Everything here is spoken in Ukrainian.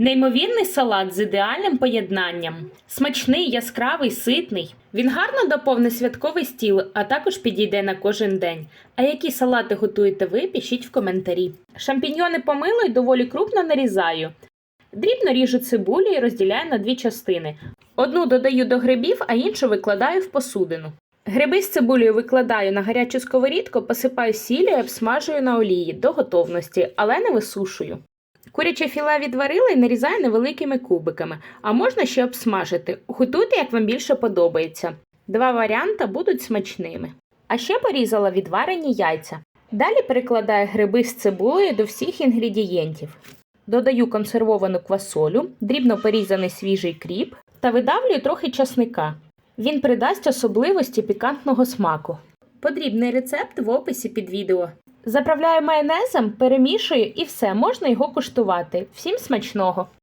Неймовірний салат з ідеальним поєднанням. Смачний, яскравий, ситний. Він гарно доповнить святковий стіл, а також підійде на кожен день. А які салати готуєте ви, пишіть в коментарі. Шампіньйони помилу і доволі крупно нарізаю. Дрібно ріжу цибулю і розділяю на дві частини. Одну додаю до грибів, а іншу викладаю в посудину. Гриби з цибулею викладаю на гарячу сковорідку, посипаю сіллю і обсмажую на олії до готовності, але не висушую. Куряче філе відварила і нарізаю невеликими кубиками, а можна ще обсмажити. Готуйте, як вам більше подобається. Два варіанти будуть смачними. А ще порізала відварені яйця. Далі перекладаю гриби з цибулею до всіх інгредієнтів. Додаю консервовану квасолю, дрібно порізаний свіжий кріп та видавлюю трохи часника. Він придасть особливості пікантного смаку. Подрібний рецепт в описі під відео. Заправляю майонезом, перемішую і все, можна його куштувати. Всім смачного!